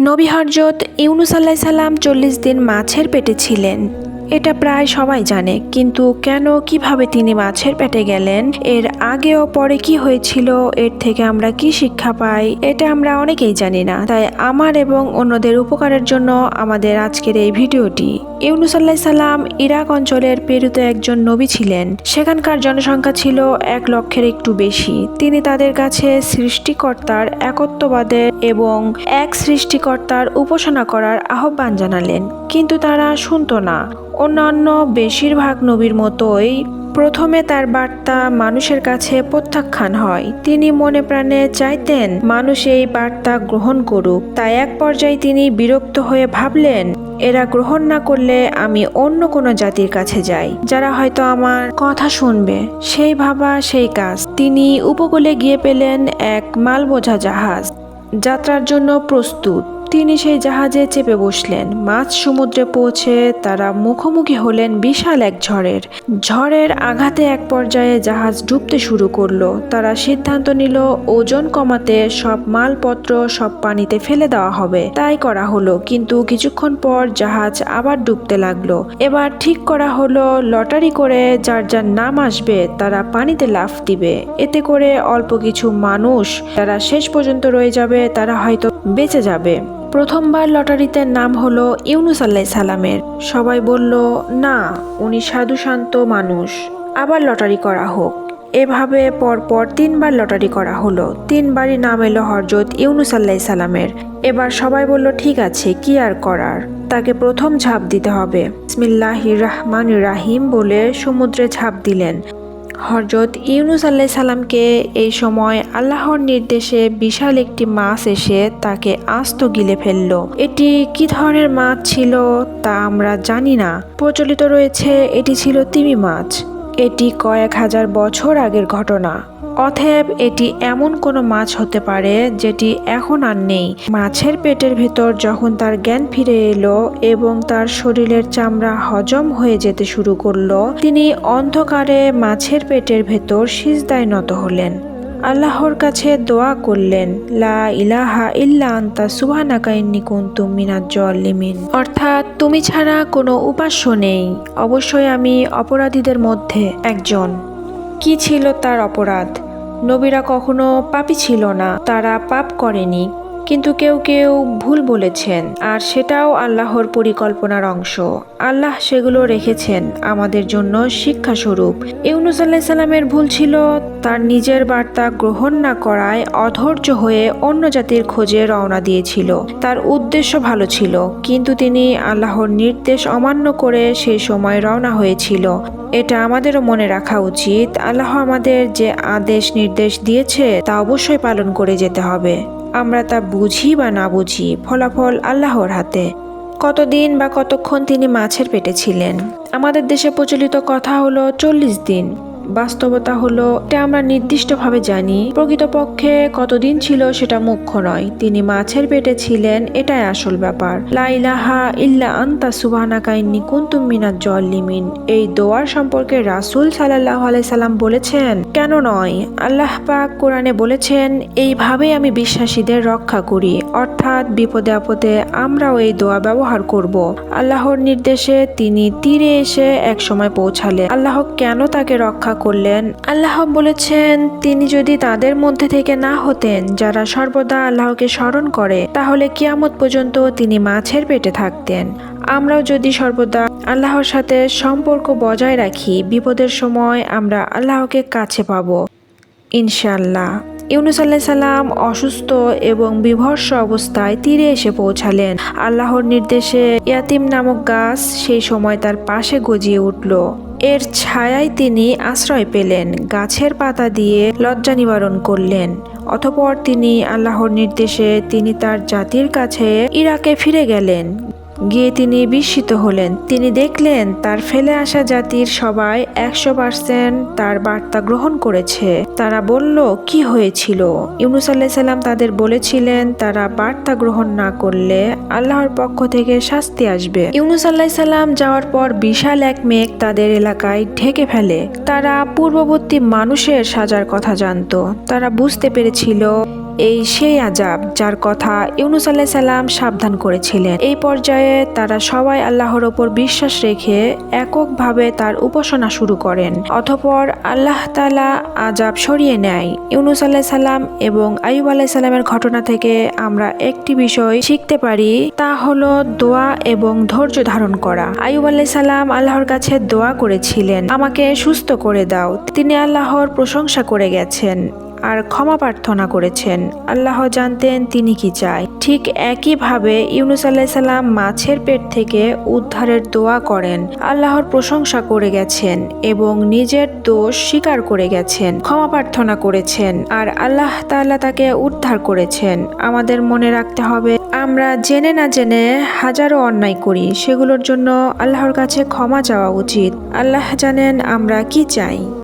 নবী হরজত ইউনুস আল্লাহ সাল্লাম চল্লিশ দিন মাছের পেটে ছিলেন। এটা প্রায় সবাই জানে, কিন্তু কেন, কীভাবে তিনি মাছের পেটে গেলেন, এর আগে ও পরে কি হয়েছিল, এর থেকে আমরা কি শিক্ষা পাই, এটা আমরা অনেকেই জানি না। তাই আমার এবং অন্যদের উপকারের জন্য আমাদের আজকের এই ভিডিওটি। ইউনুস আল্লাহ সাল্লাম ইরাক অঞ্চলের পেরুতে একজন নবী ছিলেন। সেখানকার জনসংখ্যা ছিল এক লক্ষের একটু বেশি। তিনি তাদের কাছে সৃষ্টিকর্তার একত্ববাদের এবং এক সৃষ্টিকর্তার উপাসনা করার আহ্বান জানালেন। কিন্তু তারা শুনতো না। অন্যান্য বেশিরভাগ নবীর মতোই প্রথমে তার বার্তা মানুষের কাছে প্রত্যাখ্যান হয়। তিনি মনে প্রাণে চাইতেন, মানুষ এই বার্তা গ্রহণ করুক। তাই এক পর্যায়ে তিনি বিরক্ত হয়ে ভাবলেন, এরা গ্রহণ না করলে আমি অন্য কোনো জাতির কাছে যাই। যারা হয়তো আমার কথা শুনবে, সেই ভাবা সেই কাজ। তিনি উপকূলে গিয়ে পেলেন এক মালবোঝা জাহাজ। যাত্রার জন্য প্রস্তুত। তিনি সেই জাহাজে চেপে বসলেন। মাঝ সমুদ্রে পৌঁছে তারা মুখোমুখি হলেন বিশাল এক ঝড়ের। ঝড়ের আঘাতে এক পর্যায়ে জাহাজ ডুবতে শুরু করল। তারা সিদ্ধান্ত নিল, ওজন কমাতে সব মালপত্র, সব পানিতে ফেলে দেওয়া হবে। তাই করা হলো, কিন্তু কিছুক্ষণ পর জাহাজ আবার ডুবতে লাগল। এবার ঠিক করা হলো, লটারি করে যার যার নাম আসবে, তারা পানিতে লাফ দিবে। এতে করে অল্প কিছু মানুষ, যারা শেষ পর্যন্ত রয়ে যাবে, তারা হয়তো বেঁচে যাবে। প্রথমবার লটারিতে নাম হলো ইউনুস আল্লাহ সালামের। সবাই বলল, না, উনি সাধু শান্ত মানুষ। আবার লটারি করা হোক। এভাবে পরপর তিনবার লটারি করা হলো। তিনবারই নাম এলো হরজত ইউনুস আল্লাহ সালামের। এবার সবাই বলল, ঠিক আছে, কি আর করার? তাকে প্রথম ঝাঁপ দিতে হবে। বিসমিল্লাহির রহমান রাহিম বলে সমুদ্রে ঝাঁপ দিলেন। হরজত ইউনুস আল্লাহ সালামকে এই সময় আল্লাহর নির্দেশে বিশাল একটি মাছ এসে তাকে আস্ত গিলে ফেলল। এটি কি ধরনের মাছ ছিল তা আমরা জানি না। প্রচলিত রয়েছে, এটি ছিল তিমি মাছ। এটি কয়েক হাজার বছর আগের ঘটনা। অথেব এটি এমন কোনো মাছ হতে পারে যেটি এখন আর নেই। মাছের পেটের ভেতর যখন তার জ্ঞান ফিরে এলো এবং তার শরীরের চামড়া হজম হয়ে যেতে শুরু করল, তিনি অন্ধকারে মাছের পেটের ভেতর সিজদায় নত হলেন। আল্লাহর কাছে দোয়া করলেন, লা ইলাহা ইল্লা আন্তা সুবহানাকা ইন্নী কুনতু মিনাজ জালিমিন। অর্থাৎ তুমি ছাড়া কোনো উপাস্য নেই। অবশ্যই আমি অপরাধীদের মধ্যে একজন। কি ছিল তার অপরাধ? নবীরা কখনো পাপি ছিল না তারা পাপ করেনি। কিন্তু কেউ কেউ ভুল বলেছেন, আর সেটাও আল্লাহর পরিকল্পনার অংশ। আল্লাহ সেগুলো রেখেছেন আমাদের জন্য শিক্ষাস্বরূপ। ইউনুস আল্লাহ সাল্লামের ভুল ছিল, তার নিজের বার্তা গ্রহণ না করায় অধৈর্য হয়ে অন্য জাতির খোঁজে রওনা দিয়েছিল। তার উদ্দেশ্য ভালো ছিল, কিন্তু তিনি আল্লাহর নির্দেশ অমান্য করে সেই সময় রওনা হয়েছিল। এটা আমাদেরও মনে রাখা উচিত। আল্লাহ আমাদের যে আদেশ নির্দেশ দিয়েছে, তা অবশ্যই পালন করে যেতে হবে। আমরা তা বুঝি বা না বুঝি ফলাফল আল্লাহর হাতে। কতদিন বা কতক্ষণ তিনি মাছের পেটে ছিলেন? আমাদের দেশে প্রচলিত কথা হলো চল্লিশ দিন। বাস্তবতা হলো, এটা আমরা নির্দিষ্টভাবে জানি, প্রকৃতপক্ষে কতদিন ছিল সেটা মুখ্য নয়। তিনি মাছের পেটে ছিলেন, এটাই আসল ব্যাপার। লাইলাহা ইল্লা আন্তা সুবাহানাকা ইন্নি কুন্তুম মিনাজ জল্লিমিন। এই দোয়ার সম্পর্কে রাসূল আলাইহি সাল্লাম বলেছেন, কেন নয়? আল্লাহ পাক কোরআনে বলেছেন, এইভাবেই আমি বিশ্বাসীদের রক্ষা করি। অর্থাৎ বিপদে আপদে আমরাও এই দোয়া ব্যবহার করব। আল্লাহর নির্দেশে তিনি তীরে এসে এক সময় পৌঁছালে আল্লাহ কেন তাকে রক্ষা করলেন। আল্লাহ বলেছেন, তিনি যদি তাদের মধ্যে থেকে না হতেন, যারা সর্বদা আল্লাহকে স্মরণ করে, তাহলে কিয়ামত পর্যন্ত তিনি মাছের পেটে থাকতেন। আমরাও যদি সর্বদা আল্লাহর সাথে সম্পর্ক বজায় রাখি, বিপদের সময় আমরা আল্লাহকে কাছে পাবো। ইনশাল্লাহ ইউনুস আল্লাহ সাল্লাম অসুস্থ এবং বিভর্ষ অবস্থায় তীরে এসে পৌঁছালেন। আল্লাহর নির্দেশে ইয়াতিম নামক গাছ সেই সময় তার পাশে গজিয়ে উঠল। এর ছায়ায় তিনি আশ্রয় পেলেন, গাছের পাতা দিয়ে লজ্জা নিবারণ করলেন। অতপর তিনি আল্লাহর নির্দেশে তিনি তার জাতির কাছে ইরাকে ফিরে গেলেন। গিয়ে তিনি বিস্মিত হলেন। তিনি দেখলেন, তার ফেলে আসা জাতির সবাই একশো পার্সেন্ট তার বার্তা গ্রহণ করেছে। তারা বলল, কি হয়েছিল? ইউনুস আল্লাহ সাল্লাম তাদের বলেছিলেন, তারা বার্তা গ্রহণ না করলে আল্লাহর পক্ষ থেকে শাস্তি আসবে। ইউনুস আল্লাহ সাল্লাম যাওয়ার পর বিশাল এক মেঘ তাদের এলাকায় ঢেকে ফেলে। তারা পূর্ববর্তী মানুষের সাজার কথা জানতো। তারা বুঝতে পেরেছিল এই সেই আজাব যার কথা ইউনুস আল্লাহ সাল্লাম সাবধান করেছিলেন। এই পর্যায়ে তারা সবাই আল্লাহর ওপর বিশ্বাস রেখে এককভাবে তার উপাসনা শুরু করেন। অথপর আল্লাহ তালা আজাব সরিয়ে নেয় ইউনুস আল্লাহ সাল্লাম এবং আইব আল্লাহ সাল্লামের ঘটনা থেকে আমরা একটি বিষয় শিখতে পারি, তা হলো দোয়া এবং ধৈর্য ধারণ করা। আইব আল্লাহ সাল্লাম আল্লাহর কাছে দোয়া করেছিলেন, আমাকে সুস্থ করে দাও। তিনি আল্লাহর প্রশংসা করে গেছেন। আর ক্ষমা প্রার্থনা করেছেন। আল্লাহ জানতেন তিনি কি চায়। ঠিক একইভাবে ইউনুস আল্লাহ সাল্লাম মাছের পেট থেকে উদ্ধারের দোয়া করেন। আল্লাহর প্রশংসা করে গেছেন এবং নিজের দোষ স্বীকার করে গেছেন। ক্ষমা প্রার্থনা করেছেন আর আল্লাহ তাআলা তাকে উদ্ধার করেছেন। আমাদের মনে রাখতে হবে, আমরা জেনে না জেনে হাজারো অন্যায় করি। সেগুলোর জন্য আল্লাহর কাছে ক্ষমা চাওয়া উচিত। আল্লাহ জানেন আমরা কি চাই।